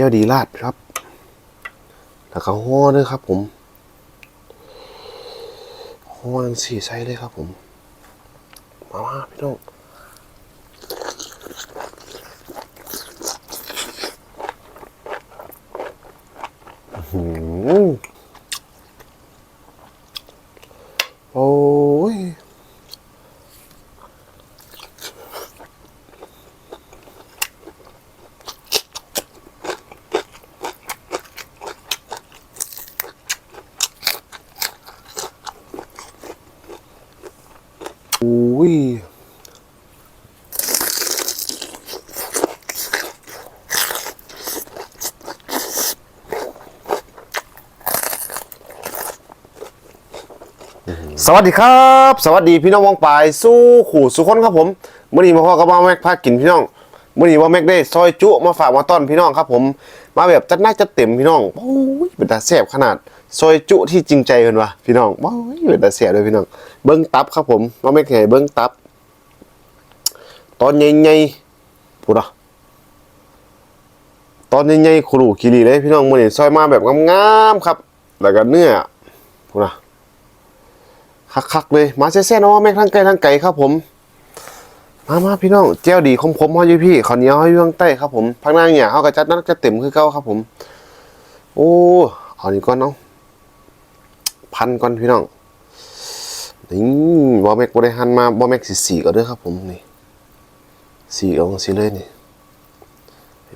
จ้าดีราดครับ แล้วก็ห่อด้วยครับ ผมห่อทั้งสี่ไซส์เลยครับ ผม มามาพี่น้องอื้อหือโอ้ย อุ้ยสวัสดีครับ สวัสดีพี่น้องวองปลายสู้ขู่สุคนครับผมมื่อนี้มาพ่อกับว่าแม็กพากินพี่น้องมื่อนี้ว่าแม็กได้ซอยจุมาฝากมาต้อนพี่น้องครับผม มาแบบจัดหน้าจัดเต็มพี่น้องโอ้ยเป็นตาแซ่บขนาด ซอยจุที่จริงใจกันวะพี่น้องโอ้ยเป็นตาแซ่บเลยพี่น้อง เบิ้งตับครับผมว่าแม็กให้เบิ้งตับ ตอนใหญ่ๆพูดอะตอนใหญ่ๆขรูกิรีเลยพี่น้องมื่อนี้ซอยมาแบบงามๆครับ แล้วก็เนื้อพูดอะคักๆเลย มาแซ่ๆเนาะแม่งทั้งไกลทั้งไก่ครับผมมามาพี่น้องเจ้วดีคมๆเขาอยู่พี่ขอเหนียวเขาอยู่ข้างใต้ครับผมพักหน้าเนี่ยเขาก็จัดนักจะเต็มคือเก่าครับผม โอ้เอนี่ก่อนเนาะ พันก่อนพี่น้องนี่บอแม็กบริหันมาบอแม็กสีสีก็ด้อครับผมนี่สีเอาสีเลยนี่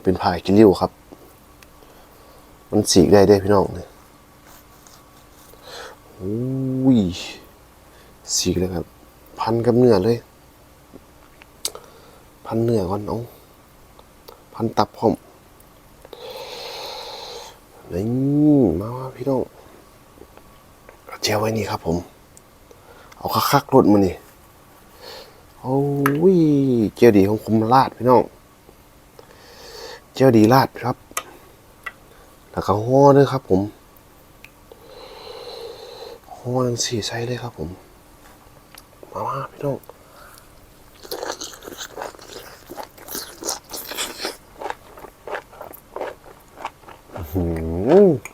เป็นพายกิริวครับ มันสีได้เด้พี่น้องนี่โอ้ยสีเลยครับ พันกับเนื้อเลย พันเนื้อก่อนเอาพันตับพร้อมนี่มาว่าพี่น้อง ยวไว้นี่ครับผม เอาคักๆรดมานี่โอ้ยเจียวดีของคุมลาดพี่น้องเจียวดีลาดครับแล้วก็ห่อด้วยครับผมห่อทั้งสี่ไซส์เลยครับผม มามาพี่น้องอื้อหือ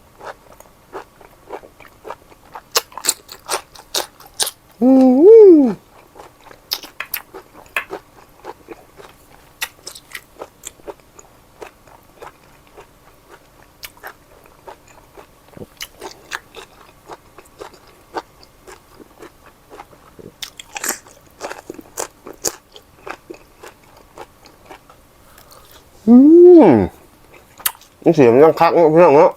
อื้อหืออืมเสียงยังคักเนอะพี่น้องเนาะ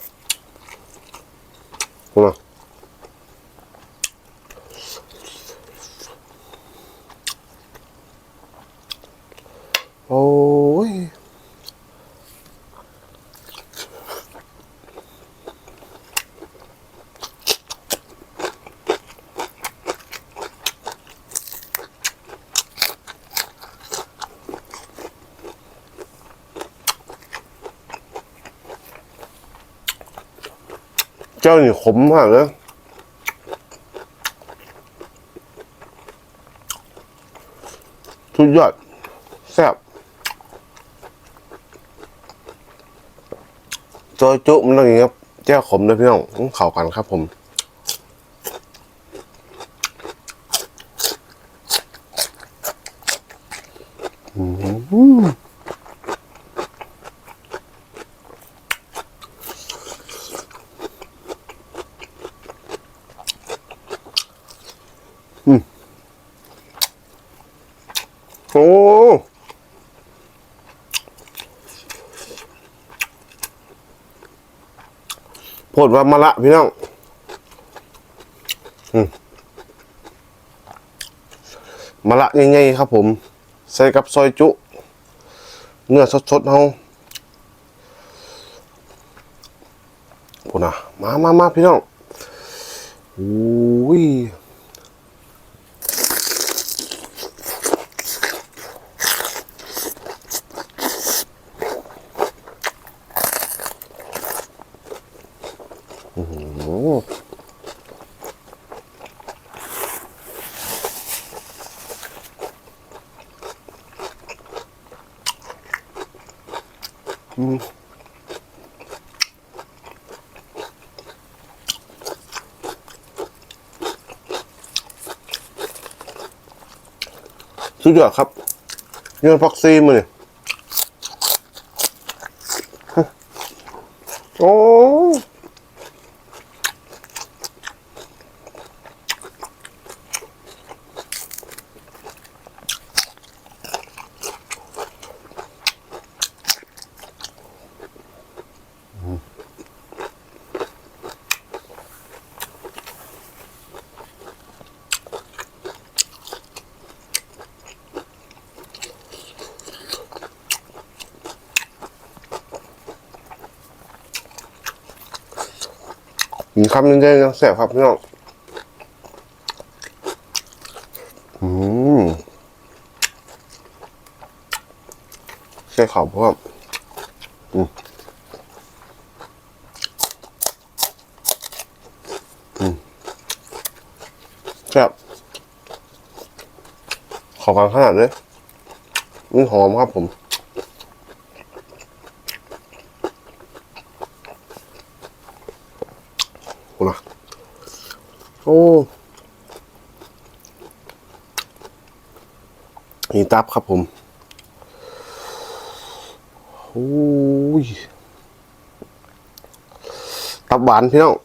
โอ้ยเจ้านี่ขมมากเลยสุดยอดแซ่บ จอยจุมันต้องอย่างนี้ครับแจ้าขมด้วยพี่น้องต้องเข่ากันครับผม อืม โอ้ โพดว่ามาละพี่น้องมมาละง่ายๆครับผม ใส่กับซอยจุ เนื้อสดๆเฮาพูดนะมามามาพี่น้องอุ้ย สุดยอดครับเนื้อพักซีมาเนี่ยโอ้ มีคำนึงได้ยังแสบครับพี่น้องอืมใช่ขอบเพราะว่าอืมอืมแซ่บขอกันขนาดเลยมันหอมครับผม โอ้นะ โอ้นี่ตับครับผมโอ้ยตับหวานพี่น้อง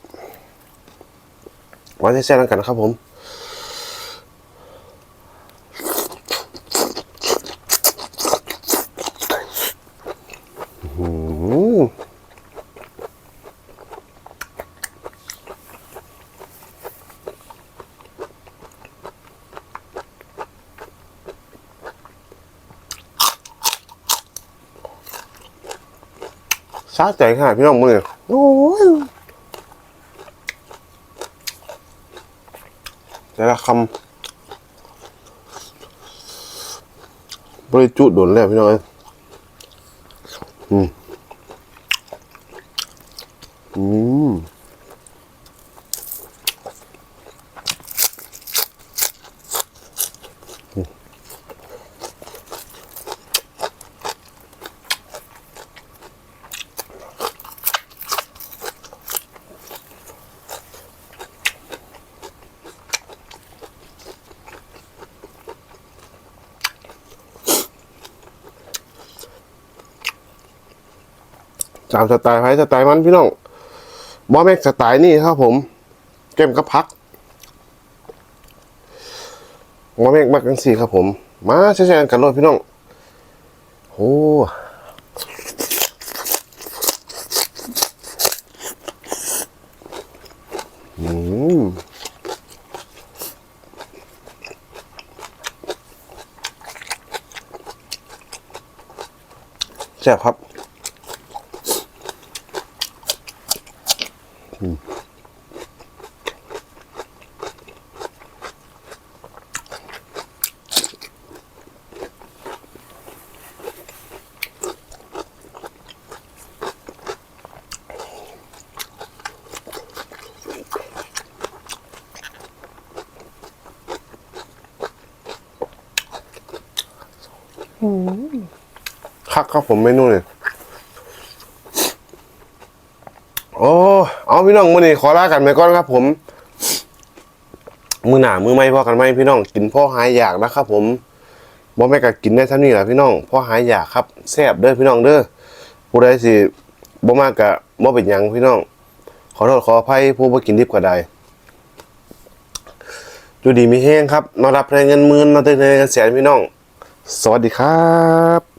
ไว้แซ่บๆกันนะครับผม อืม สาใจขนาดพี่น้องมือโอ้ยแต่ละคำบริจุโดนแล้วพี่น้องอืมอืม สามสไตล์ไฟสไตล์มันพี่น้องบอแม็กสไตล์นี่ครับผมเกมกับพักบอแม็กมักกันสี่ครับผม มาแชร์กันเลยพี่น้องโอ้อืมแซ่บครับ คักครับผมเมนูนี่โอ้เอาพี่น้องมื้อนี้ขอลากันไปก่อนครับผม มือหนามือไม่พอกันไหมพี่น้อง กินพ่อหายอยากนะครับ ผมบ่แม่ก็กินได้เท่านี้แหละพี่น้องพ่อหายอยากครับแซ่บเด้อพี่น้องเด้อผู้ใดสิบ่มากก็บ่เป็นหยังพี่น้อง ขอโทษขออภัยผู้บ่กินดิบก็ได้อยู่ดีมีแห้งครับนอนรับได้เงินหมื่นนอนได้เงินแสนพี่น้อง สวัสดีครับ